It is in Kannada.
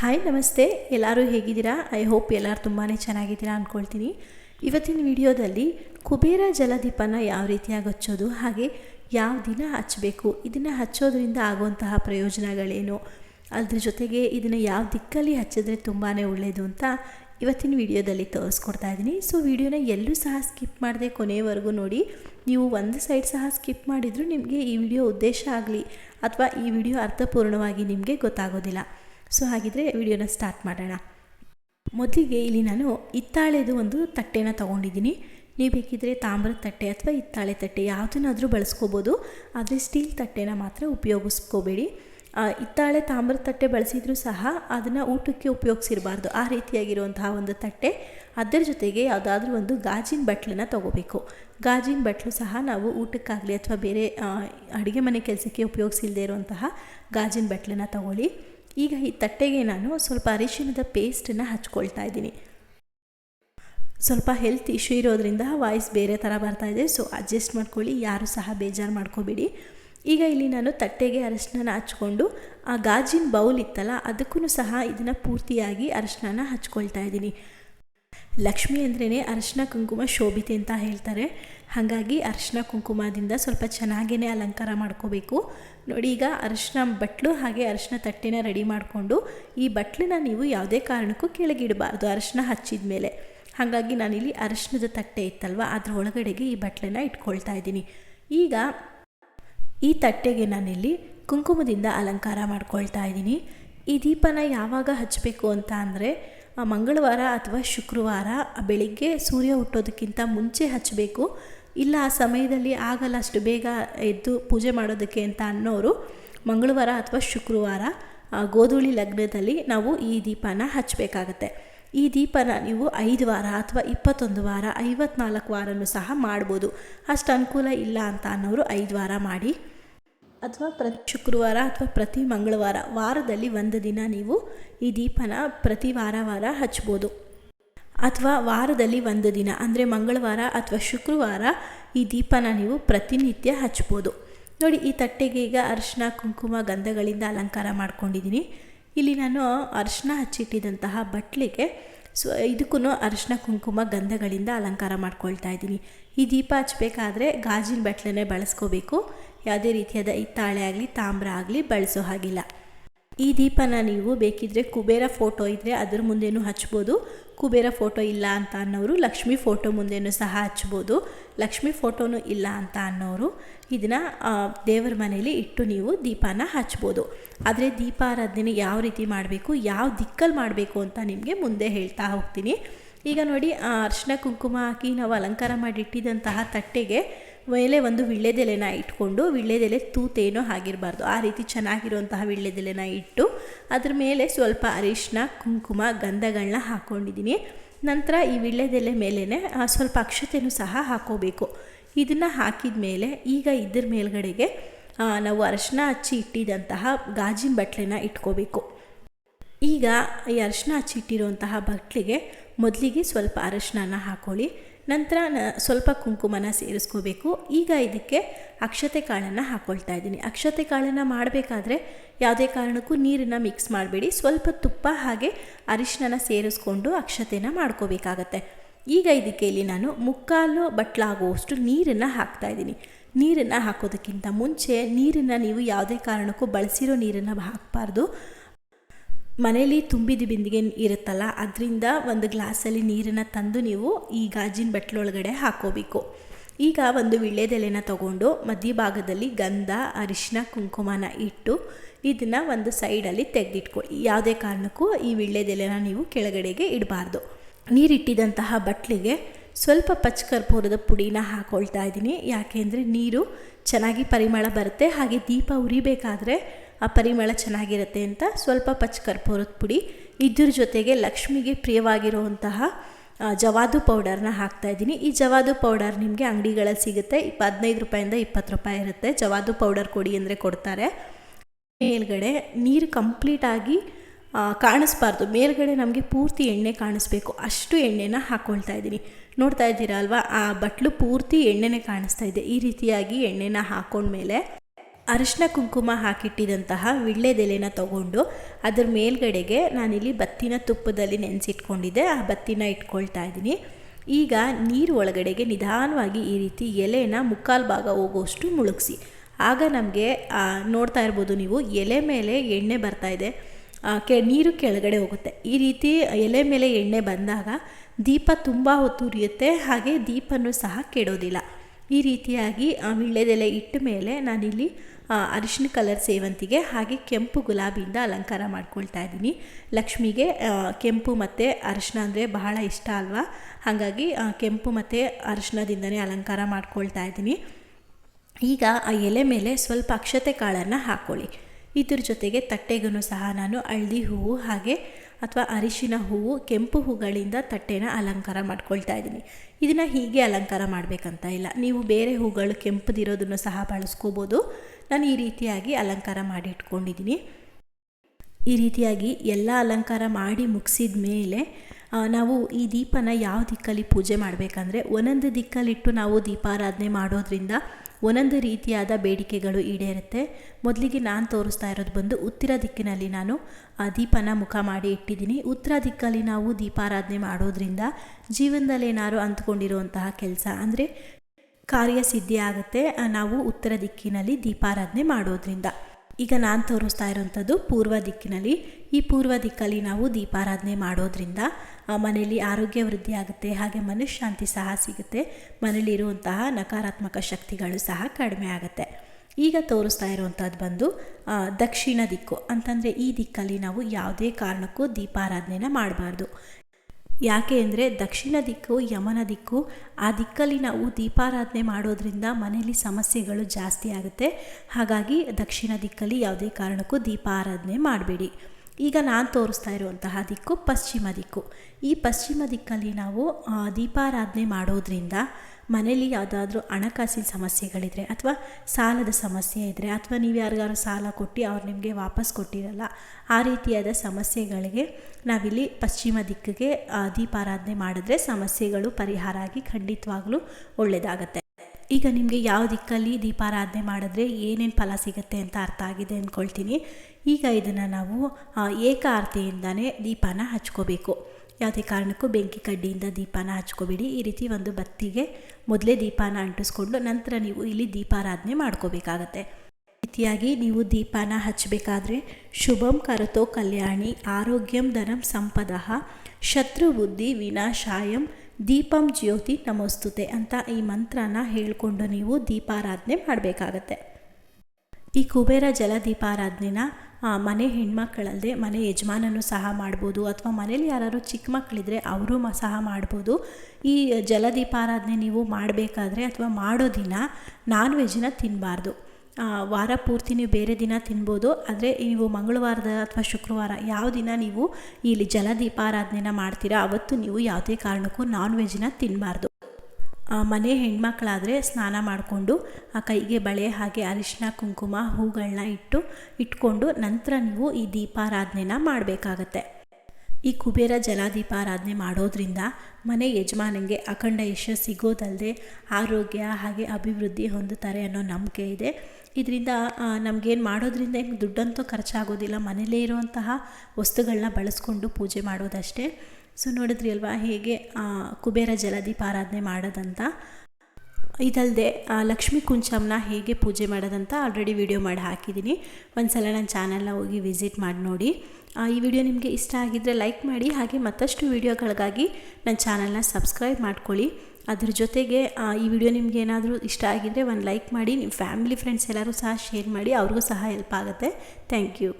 ಹಾಯ್ ನಮಸ್ತೆ. ಎಲ್ಲರೂ ಹೇಗಿದ್ದೀರಾ? ಐ ಹೋಪ್ ಎಲ್ಲರೂ ತುಂಬಾ ಚೆನ್ನಾಗಿದ್ದೀರಾ ಅಂದ್ಕೊಳ್ತೀನಿ ಇವತ್ತಿನ ವಿಡಿಯೋದಲ್ಲಿ ಕುಬೇರ ಜಲದೀಪನ ಯಾವ ರೀತಿಯಾಗಿ ಹಚ್ಚೋದು, ಹಾಗೆ ಯಾವ ದಿನ ಹಚ್ಚಬೇಕು, ಇದನ್ನು ಹಚ್ಚೋದ್ರಿಂದ ಆಗುವಂತಹ ಪ್ರಯೋಜನಗಳೇನು, ಅದ್ರ ಜೊತೆಗೆ ಇದನ್ನು ಯಾವ ದಿಕ್ಕಲ್ಲಿ ಹಚ್ಚಿದ್ರೆ ತುಂಬಾ ಒಳ್ಳೆಯದು ಅಂತ ಇವತ್ತಿನ ವಿಡಿಯೋದಲ್ಲಿ ತೋರಿಸ್ಕೊಡ್ತಾ ಇದ್ದೀನಿ. ಸೊ ವಿಡಿಯೋನ ಎಲ್ಲೂ ಸಹ ಸ್ಕಿಪ್ ಮಾಡದೆ ಕೊನೆಯವರೆಗೂ ನೋಡಿ. ನೀವು ಒಂದು ಸೈಡ್ ಸಹ ಸ್ಕಿಪ್ ಮಾಡಿದರೂ ನಿಮಗೆ ಈ ವಿಡಿಯೋ ಉದ್ದೇಶ ಆಗಲಿ, ಅಥವಾ ಈ ವಿಡಿಯೋ ಅರ್ಥಪೂರ್ಣವಾಗಿ ನಿಮಗೆ ಗೊತ್ತಾಗೋದಿಲ್ಲ. ಸೊ ಹಾಗಿದ್ರೆ ವಿಡಿಯೋನ ಸ್ಟಾರ್ಟ್ ಮಾಡೋಣ. ಮೊದಲಿಗೆ ಇಲ್ಲಿ ನಾನು ಹಿತ್ತಾಳೆದು ಒಂದು ತಟ್ಟೆನ ತೊಗೊಂಡಿದ್ದೀನಿ. ನೀವು ಬೇಕಿದ್ರೆ ತಾಮ್ರದ ತಟ್ಟೆ ಅಥವಾ ಹಿತ್ತಾಳೆ ತಟ್ಟೆ ಯಾವುದನ್ನಾದರೂ ಬಳಸ್ಕೋಬೋದು. ಆದರೆ ಸ್ಟೀಲ್ ತಟ್ಟೆನ ಮಾತ್ರ ಉಪಯೋಗಿಸ್ಕೋಬೇಡಿ. ಹಿತ್ತಾಳೆ ತಾಮ್ರದ ತಟ್ಟೆ ಬಳಸಿದರೂ ಸಹ ಅದನ್ನು ಊಟಕ್ಕೆ ಉಪಯೋಗಿಸಿರಬಾರ್ದು. ಆ ರೀತಿಯಾಗಿರುವಂತಹ ಒಂದು ತಟ್ಟೆ. ಅದರ ಜೊತೆಗೆ ಯಾವುದಾದ್ರೂ ಒಂದು ಗಾಜಿನ ಬಟ್ಲನ್ನು ತೊಗೋಬೇಕು. ಗಾಜಿನ ಬಟ್ಲು ಸಹ ನಾವು ಊಟಕ್ಕಾಗಲಿ ಅಥವಾ ಬೇರೆ ಅಡುಗೆ ಮನೆ ಕೆಲಸಕ್ಕೆ ಉಪಯೋಗಿಸಿಲ್ಲದೆ ಇರುವಂತಹ ಗಾಜಿನ ಬಟ್ಲನ್ನು ತಗೊಳ್ಳಿ. ಈಗ ಈ ತಟ್ಟೆಗೆ ನಾನು ಸ್ವಲ್ಪ ಅರಿಶಿಣದ ಪೇಸ್ಟನ್ನು ಹಚ್ಕೊಳ್ತಾ ಇದ್ದೀನಿ. ಸ್ವಲ್ಪ ಹೆಲ್ತ್ ಇಶ್ಯೂ ಇರೋದ್ರಿಂದ ವಾಯ್ಸ್ ಬೇರೆ ಥರ ಬರ್ತಾಯಿದೆ ಸೊ ಅಡ್ಜಸ್ಟ್ ಮಾಡ್ಕೊಳ್ಳಿ, ಯಾರು ಸಹ ಬೇಜಾರು ಮಾಡ್ಕೋಬೇಡಿ. ಈಗ ಇಲ್ಲಿ ನಾನು ತಟ್ಟೆಗೆ ಅರಶಿನ ಹಚ್ಕೊಂಡು, ಆ ಗಾಜಿನ ಬೌಲ್ ಇತ್ತಲ್ಲ ಅದಕ್ಕೂ ಸಹ ಇದನ್ನು ಪೂರ್ತಿಯಾಗಿ ಅರಶಿನ ಹಚ್ಕೊಳ್ತಾ ಇದ್ದೀನಿ. ಲಕ್ಷ್ಮಿ ಅಂದ್ರೇ ಅರಶಿನ ಕುಂಕುಮ ಶೋಭಿತೆ ಅಂತ ಹೇಳ್ತಾರೆ. ಹಾಗಾಗಿ ಅರಶಿನ ಕುಂಕುಮದಿಂದ ಸ್ವಲ್ಪ ಚೆನ್ನಾಗೇ ಅಲಂಕಾರ ಮಾಡ್ಕೋಬೇಕು. ನೋಡಿ, ಈಗ ಅರಶಿನ ಬಟ್ಲು ಹಾಗೆ ಅರಶಿನ ತಟ್ಟೆನ ರೆಡಿ ಮಾಡಿಕೊಂಡು ಈ ಬಟ್ಲನ್ನ ನೀವು ಯಾವುದೇ ಕಾರಣಕ್ಕೂ ಕೆಳಗಿಡಬಾರ್ದು ಅರಶಿನ ಹಚ್ಚಿದ ಮೇಲೆ. ಹಾಗಾಗಿ ನಾನಿಲ್ಲಿ ಅರಶಿನದ ತಟ್ಟೆ ಇತ್ತಲ್ವ ಅದರ ಒಳಗಡೆಗೆ ಈ ಬಟ್ಲನ್ನ ಇಟ್ಕೊಳ್ತಾ ಇದ್ದೀನಿ. ಈಗ ಈ ತಟ್ಟೆಗೆ ನಾನಿಲ್ಲಿ ಕುಂಕುಮದಿಂದ ಅಲಂಕಾರ ಮಾಡ್ಕೊಳ್ತಾ ಇದ್ದೀನಿ. ಈ ದೀಪನ ಯಾವಾಗ ಹಚ್ಚಬೇಕು ಅಂತ ಅಂದರೆ ಮಂಗಳವಾರ ಅಥವಾ ಶುಕ್ರವಾರ ಬೆಳಿಗ್ಗೆ ಸೂರ್ಯ ಹುಟ್ಟೋದಕ್ಕಿಂತ ಮುಂಚೆ ಹಚ್ಚಬೇಕು. ಇಲ್ಲ ಆ ಸಮಯದಲ್ಲಿ ಆಗಲ್ಲ ಅಷ್ಟು ಬೇಗ ಎದ್ದು ಪೂಜೆ ಮಾಡೋದಕ್ಕೆ ಅಂತ ಅನ್ನೋರು ಮಂಗಳವಾರ ಅಥವಾ ಶುಕ್ರವಾರ ಗೋಧೂಳಿ ಲಗ್ನದಲ್ಲಿ ನಾವು ಈ ದೀಪನ ಹಚ್ಚಬೇಕಾಗತ್ತೆ. ಈ ದೀಪನ ನೀವು ಐದು ವಾರ ಅಥವಾ ಇಪ್ಪತ್ತೊಂದು ವಾರ, ಐವತ್ನಾಲ್ಕು ವಾರನೂ ಸಹ ಮಾಡ್ಬೋದು. ಅಷ್ಟು ಅನುಕೂಲ ಇಲ್ಲ ಅಂತ ಅನ್ನೋರು ಐದು ವಾರ ಮಾಡಿ ಅಥವಾ ಪ್ರತಿ ಶುಕ್ರವಾರ ಅಥವಾ ಪ್ರತಿ ಮಂಗಳವಾರ, ವಾರದಲ್ಲಿ ಒಂದು ದಿನ ನೀವು ಈ ದೀಪನ ಪ್ರತಿ ವಾರ ವಾರ ಹಚ್ಬೋದು. ಅಥವಾ ವಾರದಲ್ಲಿ ಒಂದು ದಿನ, ಅಂದರೆ ಮಂಗಳವಾರ ಅಥವಾ ಶುಕ್ರವಾರ ಈ ದೀಪನ ನೀವು ಪ್ರತಿನಿತ್ಯ ಹಚ್ಬೋದು. ನೋಡಿ, ಈ ತಟ್ಟೆಗೆ ಈಗ ಅರಿಶಿನ ಕುಂಕುಮ, ಗಂಧಗಳಿಂದ ಅಲಂಕಾರ ಮಾಡ್ಕೊಂಡಿದ್ದೀನಿ. ಇಲ್ಲಿ ನಾನು ಅರಿಶಿನ ಹಚ್ಚಿಟ್ಟಿದಂತಹ ಬಟ್ಲಿಗೆ ಸೊ ಇದಕ್ಕೂ ಅರಿಶಿನ ಕುಂಕುಮ, ಗಂಧಗಳಿಂದ ಅಲಂಕಾರ ಮಾಡ್ಕೊಳ್ತಾ ಇದ್ದೀನಿ. ಈ ದೀಪ ಹಚ್ಚಬೇಕಾದ್ರೆ ಗಾಜಿನ ಬಟ್ಲನ್ನೇ ಬಳಸ್ಕೋಬೇಕು. ಯಾವುದೇ ರೀತಿಯಾದ ಹಿತ್ತಾಳೆ ಆಗಲಿ, ತಾಮ್ರ ಆಗಲಿ ಬಳಸೋ ಹಾಗಿಲ್ಲ. ಈ ದೀಪನ ನೀವು ಬೇಕಿದ್ರೆ ಕುಬೇರ ಫೋಟೋ ಇದ್ದರೆ ಅದ್ರ ಮುಂದೆನೂ ಹಚ್ಬೋದು. ಕುಬೇರ ಫೋಟೋ ಇಲ್ಲ ಅಂತ ಅನ್ನೋರು ಲಕ್ಷ್ಮಿ ಫೋಟೋ ಮುಂದೆನೂ ಸಹ ಹಚ್ಬೋದು. ಲಕ್ಷ್ಮಿ ಫೋಟೋನು ಇಲ್ಲ ಅಂತ ಅನ್ನೋರು ಇದನ್ನು ದೇವರ ಮನೇಲಿ ಇಟ್ಟು ನೀವು ದೀಪನ ಹಚ್ಬೋದು. ಆದರೆ ದೀಪಾರಾಧನೆ ಯಾವ ರೀತಿ ಮಾಡಬೇಕು, ಯಾವ ದಿಕ್ಕಲ್ಲಿ ಮಾಡಬೇಕು ಅಂತ ನಿಮಗೆ ಮುಂದೆ ಹೇಳ್ತಾ ಹೋಗ್ತೀನಿ. ಈಗ ನೋಡಿ ಅರ್ಶಿನ ಕುಂಕುಮ ಹಾಕಿ ನಾವು ಅಲಂಕಾರ ಮಾಡಿಟ್ಟಿದ್ದಂತಹ ತಟ್ಟೆಗೆ ಮೇಲೆ ಒಂದು ವಿಳ್ಳೆದೆಲೆನ ಇಟ್ಕೊಂಡು ವಿಳ್ಳೆದೆಲೆ ತೂತೇನೋ ಆಗಿರಬಾರ್ದು ಆ ರೀತಿ ಚೆನ್ನಾಗಿರುವಂತಹ ವಿಳ್ಳೆದೆಲೆನ ಇಟ್ಟು ಅದ್ರ ಮೇಲೆ ಸ್ವಲ್ಪ ಅರಿಶಿನ ಕುಂಕುಮ ಗಂಧಗಳನ್ನ ಹಾಕ್ಕೊಂಡಿದ್ದೀನಿ ನಂತರ ಈ ವಿಳ್ಳೆದೆಲೆ ಮೇಲೇ ಸ್ವಲ್ಪ ಅಕ್ಷತೆನೂ ಸಹ ಹಾಕೋಬೇಕು. ಇದನ್ನು ಹಾಕಿದ ಮೇಲೆ ಈಗ ಇದ್ರ ಮೇಲ್ಗಡೆಗೆ ನಾವು ಅರಶಿನ ಹಚ್ಚಿ ಇಟ್ಟಿದಂತಹ ಗಾಜಿನ ಬಟ್ಲೆನ ಇಟ್ಕೋಬೇಕು. ಈಗ ಈ ಅರಶಿನ ಹಚ್ಚಿಟ್ಟಿರುವಂತಹ ಬಟ್ಲಿಗೆ ಮೊದಲಿಗೆ ಸ್ವಲ್ಪ ಅರಶಿನ ಹಾಕೊಳ್ಳಿ. ನಂತರ ಸ್ವಲ್ಪ ಕುಂಕುಮನ ಸೇರಿಸ್ಕೋಬೇಕು. ಈಗ ಇದಕ್ಕೆ ಅಕ್ಷತೆ ಕಾಳನ್ನು ಹಾಕ್ಕೊಳ್ತಾ ಇದ್ದೀನಿ. ಅಕ್ಷತೆ ಕಾಳನ್ನು ಮಾಡಬೇಕಾದ್ರೆ ಯಾವುದೇ ಕಾರಣಕ್ಕೂ ನೀರನ್ನು ಮಿಕ್ಸ್ ಮಾಡಬೇಡಿ. ಸ್ವಲ್ಪ ತುಪ್ಪ ಹಾಗೆ ಅರಿಶಿನ ಸೇರಿಸ್ಕೊಂಡು ಅಕ್ಷತೆನ ಮಾಡ್ಕೋಬೇಕಾಗತ್ತೆ. ಈಗ ಇದಕ್ಕೆ ಇಲ್ಲಿ ನಾನು ಮುಕ್ಕಾಲು ಬಟ್ಲಾಗುವಷ್ಟು ನೀರನ್ನು ಹಾಕ್ತಾ ಇದ್ದೀನಿ. ನೀರನ್ನು ಹಾಕೋದಕ್ಕಿಂತ ಮುಂಚೆ ನೀರನ್ನು ನೀವು ಯಾವುದೇ ಕಾರಣಕ್ಕೂ ಬಳಸಿರೋ ನೀರನ್ನು ಹಾಕಬಾರ್ದು. ಮನೇಲಿ ತುಂಬಿದ ಬಿಂದಿಗೆ ಇರುತ್ತಲ್ಲ, ಅದರಿಂದ ಒಂದು ಗ್ಲಾಸಲ್ಲಿ ನೀರನ್ನು ತಂದು ನೀವು ಈ ಗಾಜಿನ ಬಟ್ಲೊಳಗಡೆ ಹಾಕೋಬೇಕು. ಈಗ ಒಂದು ವಿಳ್ಳೆದೆಲೆನ ತಗೊಂಡು ಮಧ್ಯಭಾಗದಲ್ಲಿ ಗಂಧ, ಅರಿಶಿನ, ಕುಂಕುಮನ ಇಟ್ಟು ಇದನ್ನು ಒಂದು ಸೈಡಲ್ಲಿ ತೆಗೆದಿಟ್ಕೊಳ್ಳಿ ಯಾವುದೇ ಕಾರಣಕ್ಕೂ ಈ ವಿಳ್ಳೆದೆಲೆನ ನೀವು ಕೆಳಗಡೆಗೆ ಇಡಬಾರ್ದು. ನೀರಿಟ್ಟಿದಂತಹ ಬಟ್ಲಿಗೆ ಸ್ವಲ್ಪ ಪಚ್ಚಕರ್ಪೂರದ ಪುಡಿನ ಹಾಕೊಳ್ತಾ ಇದ್ದೀನಿ. ಯಾಕೆಂದರೆ ನೀರು ಚೆನ್ನಾಗಿ ಪರಿಮಳ ಬರುತ್ತೆ. ಹಾಗೆ ದೀಪ ಉರಿಬೇಕಾದ್ರೆ ಆ ಪರಿಮಳ ಚೆನ್ನಾಗಿರುತ್ತೆ ಅಂತ ಸ್ವಲ್ಪ ಪಚ್ಚಕರ್ಪೂರದ ಪುಡಿ. ಇದ್ರ ಜೊತೆಗೆ ಲಕ್ಷ್ಮಿಗೆ ಪ್ರಿಯವಾಗಿರುವಂತಹ ಜವಾದು ಪೌಡರ್ನ ಹಾಕ್ತಾಯಿದ್ದೀನಿ ಈ ಜವಾದು ಪೌಡರ್ ನಿಮಗೆ ಅಂಗಡಿಗಳಲ್ಲಿ ಸಿಗುತ್ತೆ. ಇಪ್ಪ, ಹದಿನೈದು ರೂಪಾಯಿಂದ ಇಪ್ಪತ್ತು ರೂಪಾಯಿ ಇರುತ್ತೆ. ಜವಾದು ಪೌಡರ್ ಕೊಡಿ ಅಂದರೆ ಕೊಡ್ತಾರೆ. ಮೇಲ್ಗಡೆ ನೀರು ಕಂಪ್ಲೀಟಾಗಿ ಕಾಣಿಸ್ಬಾರ್ದು. ಮೇಲ್ಗಡೆ ನಮಗೆ ಪೂರ್ತಿ ಎಣ್ಣೆ ಕಾಣಿಸ್ಬೇಕು. ಅಷ್ಟು ಎಣ್ಣೆನ ಹಾಕ್ಕೊಳ್ತಾ ಇದ್ದೀನಿ. ನೋಡ್ತಾ ಇದ್ದೀರಾ ಅಲ್ವಾ? ಆ ಬಟ್ಲು ಪೂರ್ತಿ ಎಣ್ಣೆನೇ ಕಾಣಿಸ್ತಾ ಇದೆ. ಈ ರೀತಿಯಾಗಿ ಎಣ್ಣೆನ ಹಾಕ್ಕೊಂಡ್ಮೇಲೆ ಅರಿಶಿನ ಕುಂಕುಮ ಹಾಕಿಟ್ಟಿದಂತಹ ವಿಳ್ಳೆದೆಲೆನ ತಗೊಂಡು ಅದರ ಮೇಲ್ಗಡೆಗೆ ನಾನಿಲ್ಲಿ ಬತ್ತಿನ ತುಪ್ಪದಲ್ಲಿ ನೆನೆಸಿಟ್ಕೊಂಡಿದ್ದೆ. ಆ ಬತ್ತಿನ ಇಟ್ಕೊಳ್ತಾ ಇದ್ದೀನಿ. ಈಗ ನೀರು ಒಳಗಡೆಗೆ ನಿಧಾನವಾಗಿ ಈ ರೀತಿ ಎಲೆನ ಮುಕ್ಕಾಲು ಭಾಗ ಹೋಗೋಷ್ಟು ಮುಳುಗಿಸಿ. ಆಗ ನಮಗೆ ನೋಡ್ತಾ ಇರ್ಬೋದು ನೀವು, ಎಲೆ ಮೇಲೆ ಎಣ್ಣೆ ಬರ್ತಾ ಇದೆ. ಕೆ, ನೀರು ಕೆಳಗಡೆ ಹೋಗುತ್ತೆ. ಈ ರೀತಿ ಎಲೆ ಮೇಲೆ ಎಣ್ಣೆ ಬಂದಾಗ ದೀಪ ತುಂಬ ಹೊತ್ತು ಉರಿಯುತ್ತೆ ಹಾಗೆ ದೀಪನೂ ಸಹ ಕೆಡೋದಿಲ್ಲ. ಈ ರೀತಿಯಾಗಿ ಆ ವಿಳ್ಳೆದೆಲೆ ಇಟ್ಟ ಮೇಲೆ ನಾನಿಲ್ಲಿ ಅರಿಶಿನ ಕಲರ್ ಸೇವಂತಿಗೆ, ಹಾಗೆ ಕೆಂಪು ಗುಲಾಬಿಯಿಂದ ಅಲಂಕಾರ ಮಾಡ್ಕೊಳ್ತಾ ಇದ್ದೀನಿ. ಲಕ್ಷ್ಮಿಗೆ ಕೆಂಪು ಮತ್ತು ಅರಿಶಿನ ಅಂದರೆ ಬಹಳ ಇಷ್ಟ ಅಲ್ವಾ? ಹಾಗಾಗಿ ಕೆಂಪು ಮತ್ತು ಅರಿಶಿನದಿಂದನೇ ಅಲಂಕಾರ ಮಾಡ್ಕೊಳ್ತಾ ಇದ್ದೀನಿ. ಈಗ ಆ ಎಲೆ ಮೇಲೆ ಸ್ವಲ್ಪ ಅಕ್ಷತೆ ಕಾಳನ್ನು ಹಾಕ್ಕೊಳ್ಳಿ ಇದ್ರ ಜೊತೆಗೆ ತಟ್ಟೆಗೂ ಸಹ ನಾನು ಹಳದಿ ಹೂವು ಹಾಗೆ ಅಥವಾ ಅರಿಶಿನ ಹೂವು, ಕೆಂಪು ಹೂಗಳಿಂದ ತಟ್ಟೆನ ಅಲಂಕಾರ ಮಾಡ್ಕೊಳ್ತಾ ಇದ್ದೀನಿ. ಇದನ್ನು ಹೀಗೆ ಅಲಂಕಾರ ಮಾಡಬೇಕಂತ ಇಲ್ಲ. ನೀವು ಬೇರೆ ಹೂಗಳು ಕೆಂಪುದಿರೋದನ್ನು ಸಹ ಬಳಸ್ಕೋಬೋದು. ನಾನು ಈ ರೀತಿಯಾಗಿ ಅಲಂಕಾರ ಮಾಡಿ ಇಟ್ಕೊಂಡಿದ್ದೀನಿ ಈ ರೀತಿಯಾಗಿ ಎಲ್ಲ ಅಲಂಕಾರ ಮಾಡಿ ಮುಗಿಸಿದ ಮೇಲೆ ನಾವು ಈ ದೀಪನ ಯಾವ ದಿಕ್ಕಲ್ಲಿ ಪೂಜೆ ಮಾಡಬೇಕಂದ್ರೆ, ಒಂದೊಂದು ದಿಕ್ಕಲ್ಲಿಟ್ಟು ನಾವು ದೀಪಾರಾಧನೆ ಮಾಡೋದ್ರಿಂದ ಒಂದೊಂದು ರೀತಿಯಾದ ಬೇಡಿಕೆಗಳು ಈಡೇರುತ್ತೆ. ಮೊದಲಿಗೆ ನಾನು ತೋರಿಸ್ತಾ ಇರೋದು ಬಂದು ಉತ್ತರ ದಿಕ್ಕಿನಲ್ಲಿ ನಾನು, ಆ, ದೀಪನ ಮುಖ ಮಾಡಿ ಇಟ್ಟಿದ್ದೀನಿ. ಉತ್ತರ ದಿಕ್ಕಲ್ಲಿ ನಾವು ದೀಪಾರಾಧನೆ ಮಾಡೋದ್ರಿಂದ ಜೀವನದಲ್ಲಿ ಏನಾದ್ರು ಅಂದ್ಕೊಂಡಿರುವಂತಹ ಕೆಲಸ ಅಂದರೆ ಕಾರ್ಯಸಿದ್ಧಿ ಆಗುತ್ತೆ ನಾವು ಉತ್ತರ ದಿಕ್ಕಿನಲ್ಲಿ ದೀಪಾರಾಧನೆ ಮಾಡೋದ್ರಿಂದ. ಈಗ ನಾನು ತೋರಿಸ್ತಾ ಇರೋವಂಥದ್ದು ಪೂರ್ವ ದಿಕ್ಕಿನಲ್ಲಿ. ಈ ಪೂರ್ವ ದಿಕ್ಕಲ್ಲಿ ನಾವು ದೀಪಾರಾಧನೆ ಮಾಡೋದ್ರಿಂದ ಮನೆಯಲ್ಲಿ ಆರೋಗ್ಯ ವೃದ್ಧಿ ಆಗುತ್ತೆ, ಹಾಗೆ ಮನಃಶಾಂತಿ ಸಹ ಸಿಗುತ್ತೆ. ಮನೇಲಿರುವಂತಹ ನಕಾರಾತ್ಮಕ ಶಕ್ತಿಗಳು ಸಹ ಕಡಿಮೆ ಆಗುತ್ತೆ. ಈಗ ತೋರಿಸ್ತಾ ಇರುವಂಥದ್ದು ಬಂದು ದಕ್ಷಿಣ ದಿಕ್ಕು. ಅಂತಂದರೆ ಈ ದಿಕ್ಕಲ್ಲಿ ನಾವು ಯಾವುದೇ ಕಾರಣಕ್ಕೂ ದೀಪಾರಾಧನೆನ ಮಾಡಬಾರ್ದು. ಯಾಕೆ ಅಂದರೆ ದಕ್ಷಿಣ ದಿಕ್ಕು, ಯಮನ ದಿಕ್ಕು, ಆ ದಿಕ್ಕಲ್ಲಿ ನಾವು ದೀಪಾರಾಧನೆ ಮಾಡೋದ್ರಿಂದ ಮನೆಯಲ್ಲಿ ಸಮಸ್ಯೆಗಳು ಜಾಸ್ತಿ ಆಗುತ್ತೆ. ಹಾಗಾಗಿ ದಕ್ಷಿಣ ದಿಕ್ಕಲ್ಲಿ ಯಾವುದೇ ಕಾರಣಕ್ಕೂ ದೀಪಾರಾಧನೆ ಮಾಡಬೇಡಿ. ಈಗ ನಾನು ತೋರಿಸ್ತಾ ಇರುವಂತಹ ದಿಕ್ಕು ಪಶ್ಚಿಮ ದಿಕ್ಕು. ಈ ಪಶ್ಚಿಮ ದಿಕ್ಕಲ್ಲಿ ನಾವು ದೀಪಾರಾಧನೆ ಮಾಡೋದ್ರಿಂದ ಮನೇಲಿ ಯಾವುದಾದ್ರೂ ಹಣಕಾಸಿನ ಸಮಸ್ಯೆಗಳಿದ್ರೆ ಅಥವಾ ಸಾಲದ ಸಮಸ್ಯೆ ಇದ್ದರೆ ಅಥವಾ ನೀವು ಯಾರಿಗಾರು ಸಾಲ ಕೊಟ್ಟು ಅವ್ರು ನಿಮಗೆ ವಾಪಸ್ ಕೊಟ್ಟಿರಲ್ಲ, ಆ ರೀತಿಯಾದ ಸಮಸ್ಯೆಗಳಿಗೆ ನಾವಿಲ್ಲಿ ಪಶ್ಚಿಮ ದಿಕ್ಕಿಗೆ ದೀಪಾರಾಧನೆ ಮಾಡಿದ್ರೆ ಸಮಸ್ಯೆಗಳು ಪರಿಹಾರ ಆಗಿ ಖಂಡಿತವಾಗ್ಲೂ ಒಳ್ಳೆಯದಾಗತ್ತೆ. ಈಗ ನಿಮಗೆ ಯಾವ ದಿಕ್ಕಲ್ಲಿ ದೀಪಾರಾಧನೆ ಮಾಡಿದ್ರೆ ಏನೇನು ಫಲ ಸಿಗುತ್ತೆ ಅಂತ ಅರ್ಥ ಆಗಿದೆ ಅಂದ್ಕೊಳ್ತೀನಿ ಈಗ ಇದನ್ನು ನಾವು ಏಕ ಆರತಿಯಿಂದನೇ ದೀಪನ ಹಚ್ಕೋಬೇಕು. ಯಾವುದೇ ಕಾರಣಕ್ಕೂ ಬೆಂಕಿ ಕಡ್ಡಿಯಿಂದ ದೀಪಾನ ಹಚ್ಕೋಬೇಡಿ. ಈ ರೀತಿ ಒಂದು ಬತ್ತಿಗೆ ಮೊದಲೇ ದೀಪಾನ ಅಂಟಿಸ್ಕೊಂಡು ನಂತರ ನೀವು ಇಲ್ಲಿ ದೀಪಾರಾಧನೆ ಮಾಡ್ಕೋಬೇಕಾಗತ್ತೆ. ರೀತಿಯಾಗಿ ನೀವು ದೀಪಾನ ಹಚ್ಚಬೇಕಾದ್ರೆ ಶುಭಂ ಕರತೋ ಕಲ್ಯಾಣಿ ಆರೋಗ್ಯಂ ಧನಂ ಸಂಪದ ಶತ್ರು ಬುದ್ಧಿ ವಿನಾಶಾಯಂ ದೀಪಂ ಜ್ಯೋತಿ ನಮೋಸ್ತುತೆ ಅಂತ ಈ ಮಂತ್ರನ ಹೇಳಿಕೊಂಡು ನೀವು ದೀಪಾರಾಧನೆ ಮಾಡಬೇಕಾಗತ್ತೆ. ಈ ಕುಬೇರ ಜಲ ದೀಪಾರಾಧನೆನ ಮನೆ ಹೆಣ್ಮಕ್ಕಳಲ್ಲದೆ ಮನೆ ಯಜಮಾನನು ಸಹ ಮಾಡ್ಬೋದು ಅಥವಾ ಮನೇಲಿ ಯಾರಾದ್ರು ಚಿಕ್ಕ ಮಕ್ಕಳಿದ್ರೆ ಅವರು ಸಹ ಮಾಡ್ಬೋದು. ಈ ಜಲದೀಪಾರಾಧನೆ ನೀವು ಮಾಡಬೇಕಾದ್ರೆ ಅಥವಾ ಮಾಡೋ ದಿನ ನಾನ್ ವೆಜ್ನ ತಿನ್ನಬಾರ್ದು ವಾರ ಪೂರ್ತಿ ನೀವು ಬೇರೆ ದಿನ ತಿನ್ಬೋದು. ಆದರೆ ನೀವು ಮಂಗಳವಾರದ ಅಥವಾ ಶುಕ್ರವಾರ ಯಾವ ದಿನ ನೀವು ಇಲ್ಲಿ ಜಲದೀಪಾರಾಧನೆನ ಮಾಡ್ತೀರಾ, ಅವತ್ತು ನೀವು ಯಾವುದೇ ಕಾರಣಕ್ಕೂ ನಾನ್ ವೆಜ್ನ ತಿನ್ನಬಾರ್ದು ಮನೆ ಹೆಣ್ಮಕ್ಳಾದರೆ ಸ್ನಾನ ಮಾಡಿಕೊಂಡು ಆ ಕೈಗೆ ಬಳೆ ಹಾಗೆ ಅರಿಶಿನ ಕುಂಕುಮ ಹೂಗಳನ್ನ ಇಟ್ಟು, ಇಟ್ಕೊಂಡು ನಂತರ ನೀವು ಈ ದೀಪಾರಾಧನೆನ ಮಾಡಬೇಕಾಗತ್ತೆ. ಈ ಕುಬೇರ ಜಲಾದೀಪಾರಾಧನೆ ಮಾಡೋದ್ರಿಂದ ಮನೆ ಯಜಮಾನಂಗೆ ಅಖಂಡ ಯಶಸ್ಸು ಸಿಗೋದಲ್ಲದೆ ಆರೋಗ್ಯ ಹಾಗೆ ಅಭಿವೃದ್ಧಿ ಹೊಂದುತ್ತಾರೆ ಅನ್ನೋ ನಂಬಿಕೆ ಇದೆ. ಇದರಿಂದ ನಮಗೇನು ಮಾಡೋದ್ರಿಂದ ಏನು ದುಡ್ಡಂತೂ ಖರ್ಚಾಗೋದಿಲ್ಲ. ಮನೇಲೇ ಇರುವಂತಹ ವಸ್ತುಗಳನ್ನ ಬಳಸ್ಕೊಂಡು ಪೂಜೆ ಮಾಡೋದಷ್ಟೇ. ಸೊ ನೋಡಿದ್ರಿ ಅಲ್ವಾ ಹೇಗೆ ಕುಬೇರ ಜಲದೀಪಾರಾಧನೆ ಮಾಡೋದಂತ? ಇದಲ್ಲದೆ ಲಕ್ಷ್ಮೀ ಕುಂಚಮ್ನ ಹೇಗೆ ಪೂಜೆ ಮಾಡೋದಂತ ಆಲ್ರೆಡಿ ವಿಡಿಯೋ ಮಾಡಿ ಹಾಕಿದ್ದೀನಿ. ಒಂದು ಸಲ ನನ್ನ ಚಾನಲ್ನ ಹೋಗಿ ವಿಸಿಟ್ ಮಾಡಿ ನೋಡಿ. ಈ ವಿಡಿಯೋ ನಿಮಗೆ ಇಷ್ಟ ಆಗಿದ್ದರೆ ಲೈಕ್ ಮಾಡಿ, ಹಾಗೆ ಮತ್ತಷ್ಟು ವಿಡಿಯೋಗಳಿಗಾಗಿ ನನ್ನ ಚಾನಲ್ನ ಸಬ್ಸ್ಕ್ರೈಬ್ ಮಾಡ್ಕೊಳ್ಳಿ. ಅದ್ರ ಜೊತೆಗೆ ಈ ವಿಡಿಯೋ ನಿಮ್ಗೆ ಏನಾದರೂ ಇಷ್ಟ ಆಗಿದ್ದರೆ ಒಂದು ಲೈಕ್ ಮಾಡಿ ನಿಮ್ಮ ಫ್ಯಾಮಿಲಿ ಫ್ರೆಂಡ್ಸ್ ಎಲ್ಲರೂ ಸಹ ಶೇರ್ ಮಾಡಿ, ಅವ್ರಿಗೂ ಸಹ ಹೆಲ್ಪ್ ಆಗುತ್ತೆ. Thank you